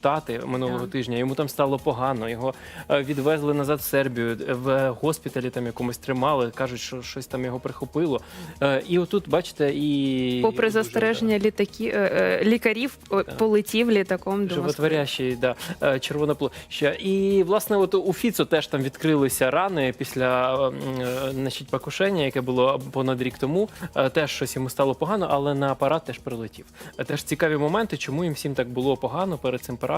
Штати минулого Так. тижня. Йому там стало погано. Його е, відвезли назад в Сербію, в госпіталі там якомусь тримали. кажуть, що щось там його прихопило. Е, І отут, бачите, і Попри дуже, застереження літаки, е, лікарів, о, полетів літаком до Москви. Да, червона площа. І власне, от у Фіцо теж там відкрилися рани після м, е, значить, покушення, яке було понад рік тому. Теж щось йому стало погано, але на апарат теж прилетів. Теж цікаві моменти, чому їм всім так було погано перед цим парадом.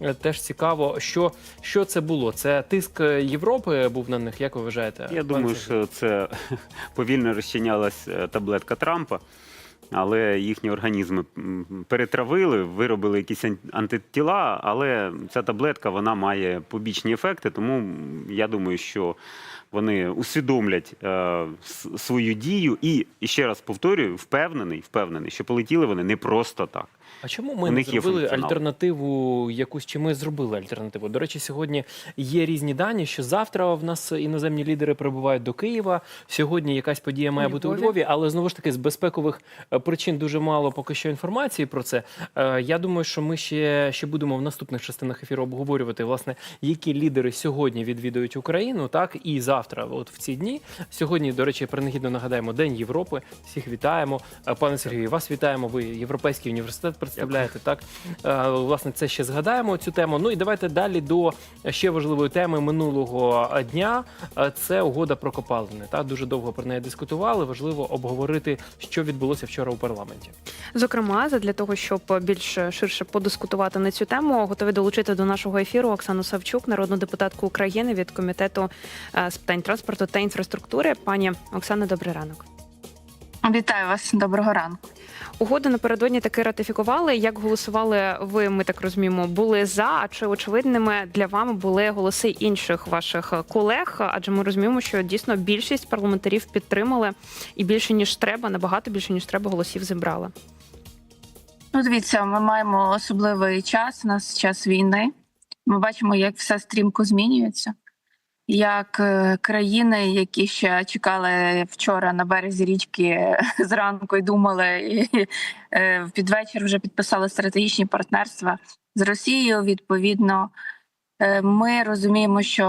Е, Теж цікаво, що, що це було. Це тиск Європи був на них. Як ви вважаєте? Я думаю, що це повільно розчинялась е, таблетка Трампа, але їхні організми перетравили, виробили якісь антитіла, але ця таблетка вона має побічні ефекти, тому я думаю, що вони усвідомлять е, свою дію і, і ще раз повторюю, впевнений, впевнений, що полетіли вони не просто так. А чому ми У не них є зробили функціонал. альтернативу якусь? Чи ми зробили альтернативу? До речі, сьогодні є різні дані, що завтра в нас іноземні лідери прибувають до Києва. Сьогодні якась подія має бути у Львові. Львові, але знову ж таки з безпекових е, причин дуже мало поки що інформації про це. Е, Я думаю, що ми ще, ще будемо в наступних частинах ефіру обговорювати, власне, які лідери сьогодні відвідують Україну, так і завтра, от в ці дні. Сьогодні, до речі, принагідно нагадаємо День Європи. Всіх вітаємо. Е, Пане Сергію, вас вітаємо. Ви Європейський університет представляєте. Так Е, власне, це ще згадаємо цю тему. Ну і давайте далі до ще важливої теми минулого дня. Е, Це угода про копалини. Так дуже довго про неї дискутували. Важливо обговорити, що відбулося вчора у парламенті. Зокрема, для того, щоб більш ширше подискутувати на цю тему, готові долучити до нашого ефіру Оксану Савчук, народну депутатку України від комітету е, з питань транспорту та інфраструктури. Пані Оксана, добрий ранок. Вітаю вас, доброго ранку. Угоду напередодні таки ратифікували. Як голосували ви? Ми так розуміємо, були за. А чи очевидними для вами були голоси інших ваших колег? Адже ми розуміємо, що дійсно більшість парламентарів підтримали і більше ніж треба, набагато більше ніж треба голосів зібрали. Ну, дивіться, ми маємо особливий час. У нас час війни. Ми бачимо, як все стрімко змінюється. Як е, країни, які ще чекали вчора на березі річки зранку і думали, і е, під вечір вже підписали стратегічні партнерства з Росією. Відповідно, е, ми розуміємо, що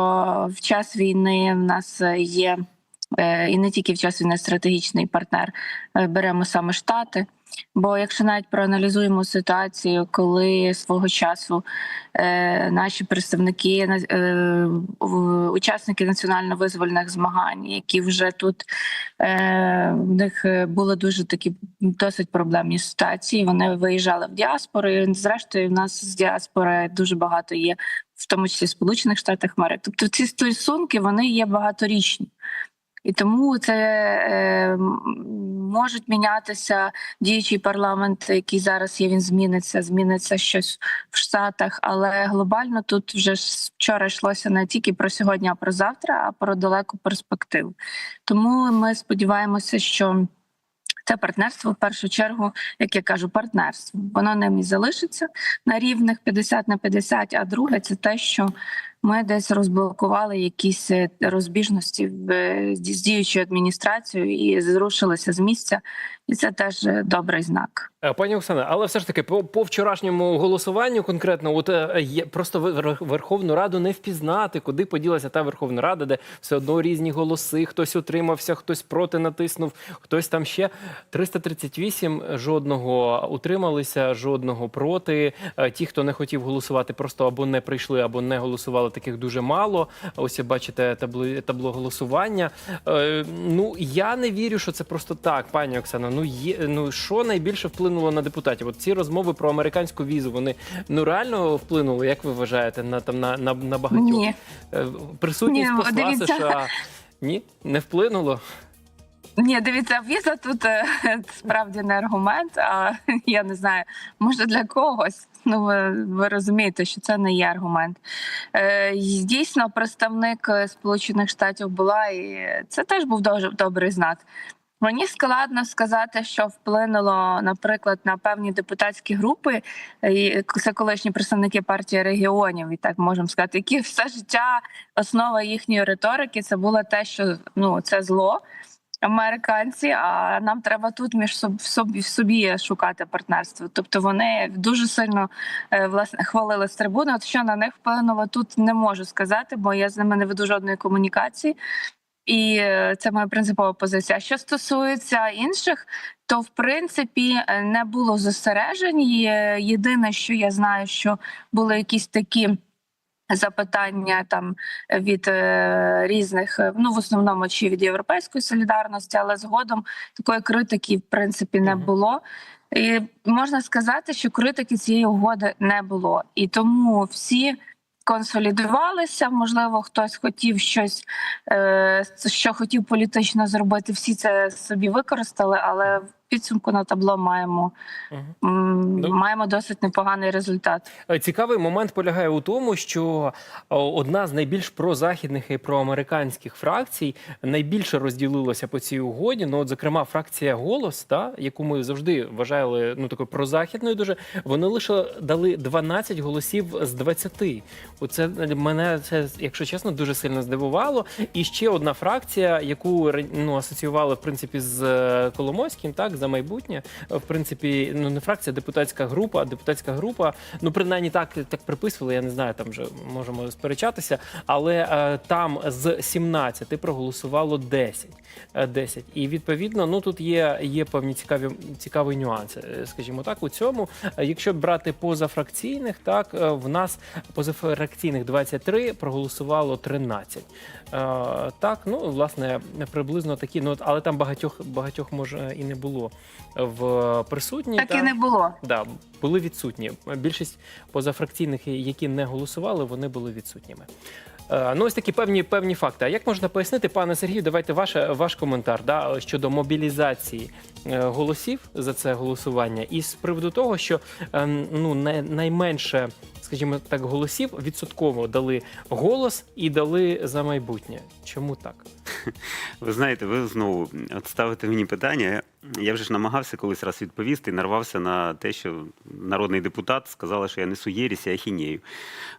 в час війни в нас є е, і не тільки в час війни стратегічний партнер. е, Беремо саме Штати. Бо якщо навіть проаналізуємо ситуацію, коли свого часу е, наші представники е, учасники національно-визвольних змагань, які вже тут е, в них були дуже такі досить проблемні ситуації. Вони виїжджали в діаспору. І, Зрештою, в нас з діаспори дуже багато є, в тому числі в Сполучених Штатах Америки. Тобто ці стосунки вони є багаторічні. І тому це е, можуть мінятися діючий парламент, який зараз є, він зміниться, зміниться щось в Штатах. Але глобально тут вже вчора йшлося не тільки про сьогодні, а про завтра, а про далеку перспективу. Тому ми сподіваємося, що це партнерство в першу чергу, як я кажу, партнерство. Воно ним і залишиться на рівних 50 на 50, А друге, це те, що ми десь розблокували якісь е, розбіжності е, з діючою адміністрацією і зрушилися з місця, і це теж е, добрий знак. Пані Оксана, але все ж таки по, по вчорашньому голосуванню конкретно, от є просто Вер- Верховну Раду не впізнати, куди поділася та Верховна Рада, де все одно різні голоси, хтось утримався, хтось проти натиснув, хтось там ще 338 жодного утрималися, жодного проти. Ті, хто не хотів голосувати, просто або не прийшли, або не голосували. Таких дуже мало. Ось ви бачите табло, табло голосування. Е, ну я не вірю, що це просто так, пані Оксана. Ну є ну що найбільше вплинуло на депутатів? От ці розмови про американську візу, вони ну реально вплинули, як ви вважаєте, на там на, на, на багатьох Ні, Е, присутність Ні, посла дивіться. США? Ні, не вплинуло. Ні, дивіться, віза тут е, справді не аргумент. А я не знаю, може для когось. Ну, ви, ви розумієте, що це не є аргумент. Е, дійсно, представник е, Сполучених Штатів була, і це теж був дуже добрий знак. Мені складно сказати, що вплинуло, наприклад, на певні депутатські групи. І Це колишні представники партії регіонів, і так можемо сказати, які все життя основа їхньої риторики це було те, що ну це зло. Американці, а нам треба тут між собі, в собі шукати партнерство. Тобто вони дуже сильно е, власне хвалили з трибуни. От що на них вплинуло, тут не можу сказати, бо я з ними не веду жодної комунікації. І е, це моя принципова позиція. Що стосується інших, то в принципі е, не було застережень. Єдине, що я знаю, що були якісь такі запитання там від е, різних, е, ну в основному чи від європейської солідарності, але згодом такої критики в принципі не було. І можна сказати, що критики цієї угоди не було, і тому всі. Консолідувалися, можливо, хтось хотів щось, е, що хотів політично зробити. Всі це собі використали, але підсумку на табло маємо, Ну. маємо досить непоганий результат. Е, Цікавий момент полягає у тому, що одна з найбільш прозахідних і проамериканських фракцій найбільше розділилася по цій угоді. Ну, от, зокрема, фракція голос, та яку ми завжди вважали ну такою прозахідною, дуже вони лише дали 12 голосів з 20. Оце мене це, якщо чесно, дуже сильно здивувало. І ще одна фракція, яку ну, асоціювали в принципі з е, Коломойським, так за майбутнє. Е, В принципі, ну не фракція, а депутатська група. Депутатська група, ну принаймні так, так приписували. Я не знаю, там вже можемо сперечатися. Але е, там з 17 проголосувало 10. Е, 10. І відповідно, ну тут є, є певні цікаві цікаві нюанси, е, скажімо так, у цьому. Е, Якщо брати позафракційних, так е, в нас позафракційних 23, проголосувало 13. Е, Так, ну власне приблизно такі. Ну але там багатьох багатьох може і не було в присутні. Так і не було. Да, були відсутні. Більшість позафракційних, які не голосували, вони були відсутніми. Е, Ну, ось такі певні певні факти. А як можна пояснити, пане Сергію, давайте ваш, ваш коментар да, щодо мобілізації голосів за це голосування, і з приводу того, що е, ну, най- найменше, скажімо так, голосів відсотково дали голос і дали за майбутнє. Чому так? Ви знаєте, ви знову от ставите мені питання. Я вже ж намагався колись раз відповісти і нарвався на те, що народний депутат сказала, що я несу єрість і ахінею.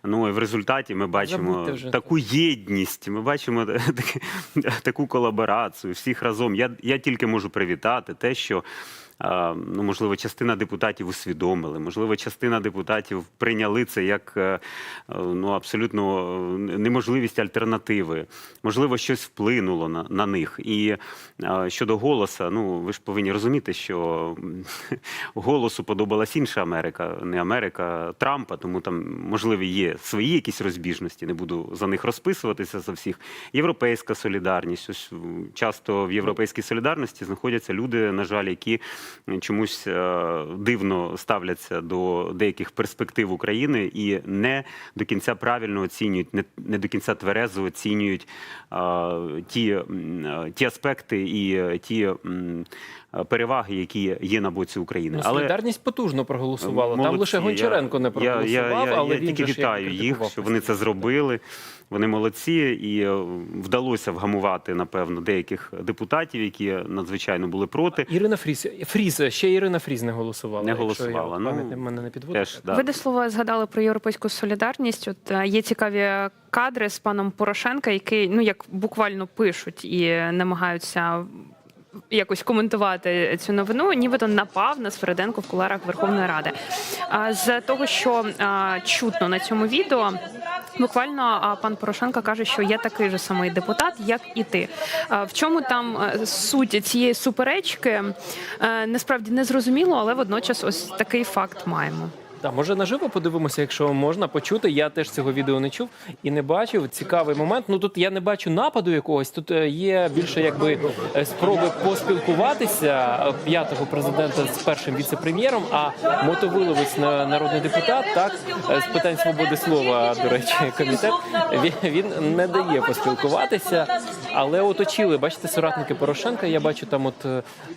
Ну і в результаті ми бачимо таку єдність, ми бачимо таку колаборацію всіх разом. Я, я тільки можу привітати те, що. А, Ну, можливо, частина депутатів усвідомили, можливо, частина депутатів прийняли це як е, е, ну, абсолютно е, неможливість альтернативи. Можливо, щось вплинуло на, на них. І е, щодо голоса, ну ви ж повинні розуміти, що голосу подобалась інша Америка, не Америка Трампа, тому там можливо є свої якісь розбіжності. Не буду за них розписуватися за всіх. Європейська солідарність. Ось часто в європейській солідарності знаходяться люди, на жаль, які чомусь е, дивно ставляться до деяких перспектив України і не до кінця правильно оцінюють, не, не до кінця тверезо оцінюють е, ті, е, ті аспекти і ті переваги, які є на боці України. Ну, солідарність потужно проголосувала. Там лише Молодці. Гончаренко не проголосував, я, я, я, але я він тільки вітаю їх, що вони це зробили. Вони молодці, і е, вдалося вгамувати, напевно, деяких депутатів, які надзвичайно були проти. Ірина Фріз. Фріз, ще Ірина Фріз не голосувала. Не голосувала. Я, Ну, мене не підводить. Теж, да. Ви до слова згадали про європейську солідарність. От е, є цікаві кадри з паном Порошенка, який ну як буквально пишуть і намагаються. Якось коментувати цю новину, нібито напав на Свериденко в куларах Верховної Ради. А з того, що чутно на цьому відео, буквально пан Порошенко каже, що я такий же самий депутат, як і ти. В чому там е, суть цієї суперечки? Е, Насправді не зрозуміло, але водночас ось такий факт маємо. Так, може наживо подивимося, якщо можна почути. Я теж цього відео не чув і не бачив. Цікавий момент. Ну тут я не бачу нападу якогось. Тут е, є більше якби е, спроби поспілкуватися е, п'ятого президента з першим віце-прем'єром. А мотовиловець на- народний депутат, так з питань свободи слова, до речі, комітет він, він не дає поспілкуватися, але оточили. Бачите, соратники Порошенка. Я бачу там, от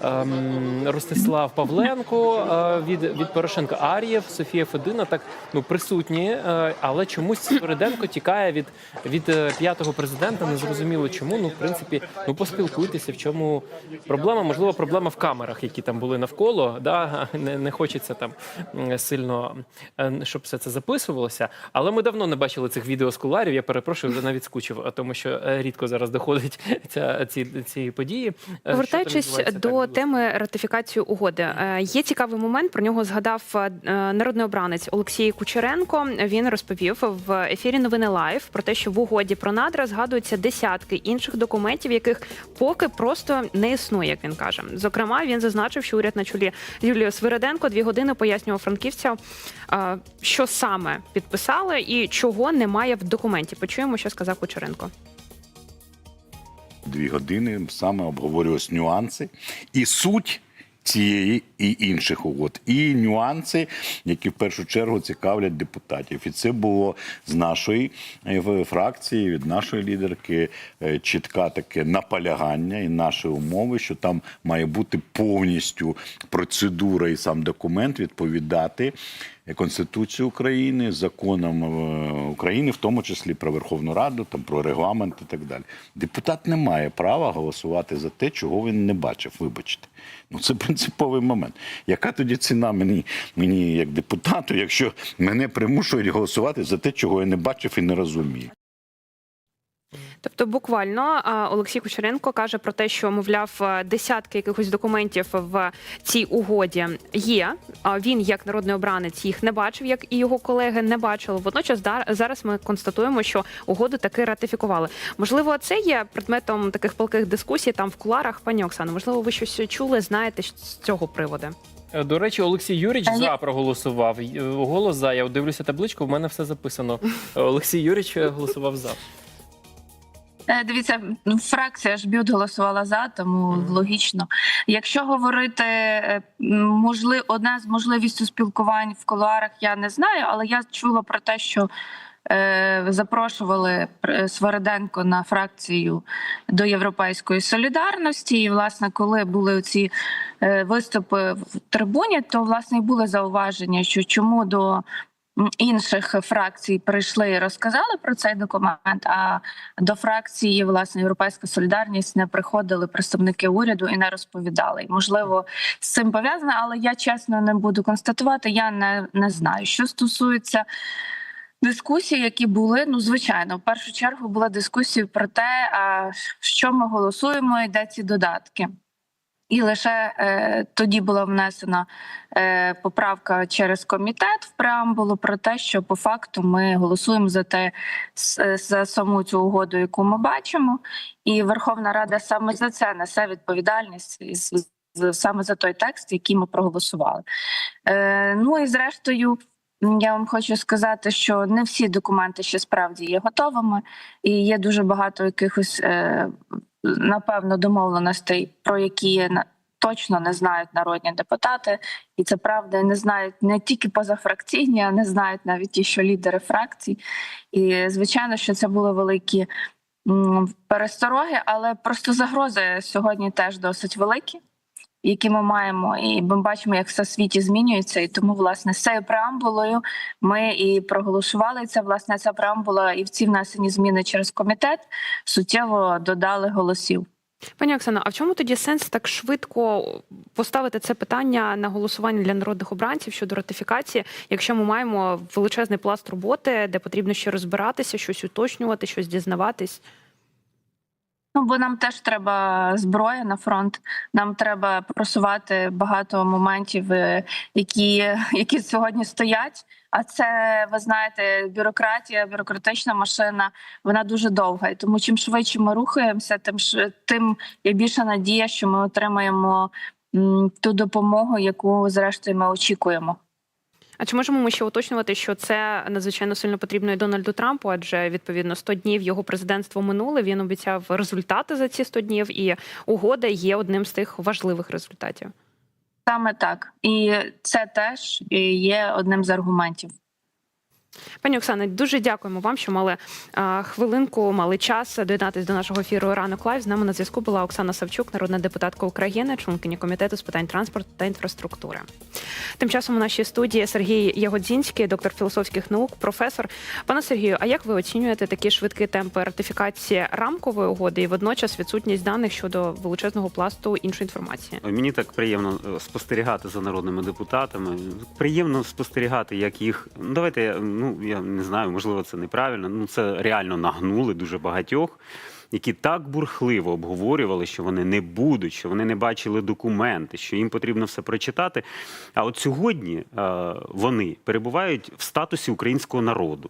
ем, Ростислав Павленко е, від, від Порошенка Ар'єв, Софія. Софія Федина так ну присутні, е, але чомусь Свериденко тікає від, від е, п'ятого президента. Не зрозуміло чому. Ну, в принципі, ну поспілкуйтеся. В чому проблема? Можливо, проблема в камерах, які там були навколо. Да? Не, не хочеться там сильно, е, щоб все це записувалося. Але ми давно не бачили цих відео з куларів. Я перепрошую, вже навіть скучив, тому що рідко зараз доходить ця ці, ці події. Повертаючись до Так, теми ратифікації угоди, є цікавий момент. Про нього згадав народний обранець Олексій Кучеренко. Він розповів в ефірі Новини Лайв про те, що в угоді про надра згадуються десятки інших документів, яких поки просто не існує, як він каже. Зокрема, він зазначив, що уряд на чолі Юлії Свириденко дві години пояснював франківцям, що саме підписали і чого немає в документі. Почуємо, що сказав Кучеренко. дві години саме обговорювалися нюанси і суть. Цієї і інших угод, і нюанси, які в першу чергу цікавлять депутатів, і це було з нашої е, фракції, від нашої лідерки е, чітка таке наполягання і наші умови, що там має бути повністю процедура і сам документ відповідати Конституції України, законам е, України, в тому числі про Верховну Раду, там про регламент і так далі. Депутат не має права голосувати за те, чого він не бачив. Вибачте, ну це принциповий момент. Яка тоді ціна мені, мені як депутату, якщо мене примушують голосувати за те, чого я не бачив і не розумію? Тобто, буквально Олексій Кучеренко каже про те, що мовляв е, десятки якихось документів в цій угоді є. А він, як народний обранець, їх не бачив, як і його колеги не бачили. Водночас зараз ми констатуємо, що угоду таки ратифікували. Можливо, це є предметом таких палких дискусій там в куларах. Пані Оксано, можливо, ви щось чули, знаєте з цього приводу. Е, До речі, Олексій Юріч А я- за проголосував. Е, Голос за. Я дивлюся табличку, в мене все записано. Е, Олексій Юріч е, голосував за. Е, Дивіться, фракція ж б'ют голосувала за, тому Мгм. логічно. Якщо говорити е, можли, одна з можливістю спілкувань в кулуарах, я не знаю, але я чула про те, що е, запрошували е, Свириденко на фракцію до Європейської солідарності. І, власне, коли були ці е, виступи в трибуні, то власне і були зауваження, що чому до інших фракцій прийшли і розказали про цей документ. А до фракції власне Європейська Солідарність не приходили представники уряду і не розповідали. І, можливо, з цим пов'язано, але я чесно не буду констатувати. Я не, не знаю. Що стосується дискусій, які були, ну звичайно, в першу чергу була дискусія про те, що ми голосуємо, і де ці додатки. І лише е, тоді була внесена е, поправка через комітет в преамбулу про те, що по факту ми голосуємо за те за саму цю угоду, яку ми бачимо, і Верховна Рада саме за це несе відповідальність саме за той текст, який ми проголосували. Е, ну і зрештою. Я вам хочу сказати, що не всі документи ще справді є готовими, і є дуже багато якихось е, напевно домовленостей, про які точно не знають народні депутати, і це правда, не знають не тільки позафракційні, а не знають навіть ті, що лідери фракцій. І звичайно, що це були великі перестороги, але просто загрози сьогодні теж досить великі. Які ми маємо, і ми бачимо, як все світі змінюється, і тому власне з цією преамбулою ми і проголосували це. Власне, ця преамбула і в ці внесені зміни через комітет суттєво додали голосів. Пані Оксано, а в чому тоді сенс так швидко поставити це питання на голосування для народних обранців щодо ратифікації, якщо ми маємо величезний пласт роботи, де потрібно ще розбиратися, щось уточнювати, щось дізнаватись? Ну бо нам теж треба зброя на фронт. Нам треба просувати багато моментів, е, які, які сьогодні стоять. А це ви знаєте, бюрократія, бюрократична машина. Вона дуже довга. І тому чим швидше ми рухаємося, тим тим є більша надія, що ми отримаємо ту допомогу, яку зрештою ми очікуємо. А чи можемо ми ще уточнювати, що це надзвичайно сильно потрібно і Дональду Трампу? Адже відповідно 100 днів його президентство минуле. Він обіцяв результати за ці 100 днів, і угода є одним з тих важливих результатів. Саме так, і це теж є одним з аргументів. Пані Оксано, дуже дякуємо вам, що мали а, хвилинку, мали час доєднатись до нашого ефіру ранок лайв. З нами на зв'язку була Оксана Савчук, народна депутатка України, членкиня комітету з питань транспорту та інфраструктури. Тим часом у нашій студії Сергій Ягодзінський, доктор філософських наук, професор. Пане Сергію, а як ви оцінюєте такі швидкі темпи ратифікації рамкової угоди і водночас відсутність даних щодо величезного пласту іншої інформації? Мені так приємно е, спостерігати за народними депутатами. Приємно спостерігати, як їх ну давайте я ну я не знаю, можливо, це неправильно. Ну це реально нагнули дуже багатьох, які так бурхливо обговорювали, що вони не будуть, що вони не бачили документи, що їм потрібно все прочитати. А от сьогодні е, вони перебувають в статусі українського народу.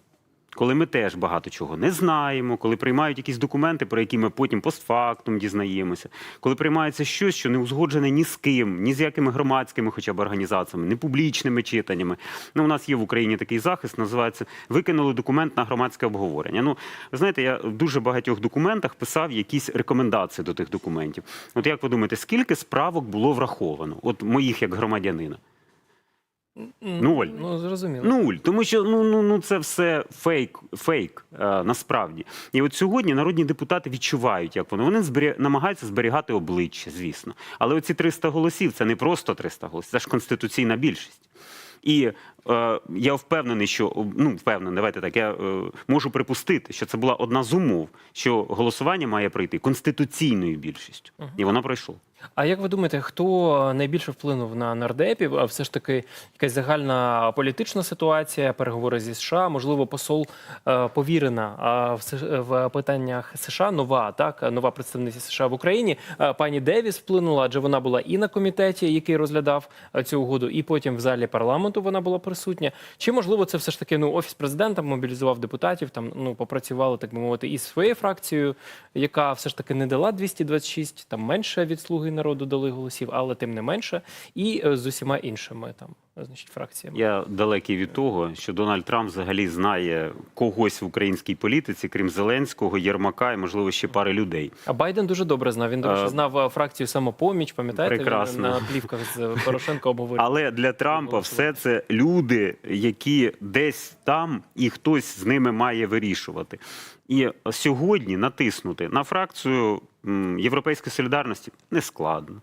Коли ми теж багато чого не знаємо, коли приймають якісь документи, про які ми потім постфактум дізнаємося, коли приймається щось, що не узгоджене ні з ким, ні з якими громадськими, хоча б організаціями, не публічними читаннями. Ну, у нас є в Україні такий захист, називається викинули документ на громадське обговорення. Ну, ви знаєте, я в дуже багатьох документах писав якісь рекомендації до тих документів. От як ви думаєте, скільки справок було враховано? От моїх як громадянина? Нуль. Ну, зрозуміло. Нуль, тому що ну ну ну це все фейк, фейк е, насправді. І от сьогодні народні депутати відчувають, як вони. Вони збері... намагаються зберігати обличчя, звісно. Але оці 300 голосів це не просто 300 голосів, це ж конституційна більшість. І е, я впевнений, що ну впевнений, давайте так. Я е, можу припустити, що це була одна з умов, що голосування має пройти конституційною більшістю, і воно пройшло. А як ви думаєте, хто найбільше вплинув на нардепів? А все ж таки якась загальна політична ситуація, переговори зі США, можливо, посол е, повірена в, в питаннях США, нова так, нова представниця США в Україні. Е, Пані Девіс вплинула, адже вона була і на комітеті, який розглядав е, цю угоду, і потім в залі парламенту вона була присутня. Чи можливо це все ж таки ну офіс президента мобілізував депутатів? Там ну попрацювали, так би мовити, із своєю фракцією, яка все ж таки не дала 226, там менше від слуги народу дали голосів, але тим не менше, і е, з усіма іншими там значить фракціями. Я далекий від того, що Дональд Трамп взагалі знає когось в українській політиці, крім Зеленського, Єрмака і, можливо, ще пари людей. А Байден дуже добре знав. Він, до речі, Е, знав е, фракцію самопоміч. Пам'ятаєте, він на плівках з Порошенко обговорював. Але для Трампа все це люди, які десь там, і хтось з ними має вирішувати. І сьогодні натиснути на фракцію Європейської солідарності не складно.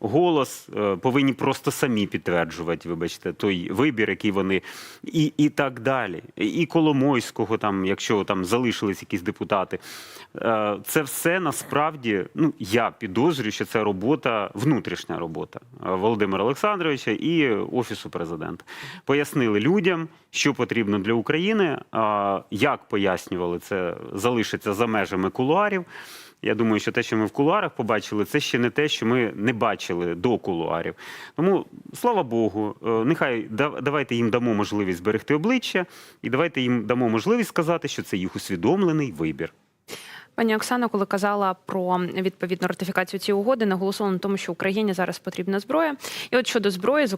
Голос е, повинні просто самі підтверджувати, вибачте, той вибір, який вони, і, і так далі. І Коломойського, там, якщо там залишились якісь депутати. Е, Це все насправді, ну я підозрюю, що це робота, внутрішня робота е, Володимира Олександровича і Офісу президента. Пояснили людям, що потрібно для України. Як пояснювали, це залишиться за межами кулуарів. Я думаю, що те, що ми в кулуарах побачили, це ще не те, що ми не бачили до кулуарів. Тому, слава Богу, е, нехай давайте їм дамо можливість зберегти обличчя, і давайте їм дамо можливість сказати, що це їх усвідомлений вибір. Пані Оксана, коли казала про відповідну ратифікацію цієї угоди, наголосила на тому, що Україні зараз потрібна зброя. І от щодо зброї, зокрема.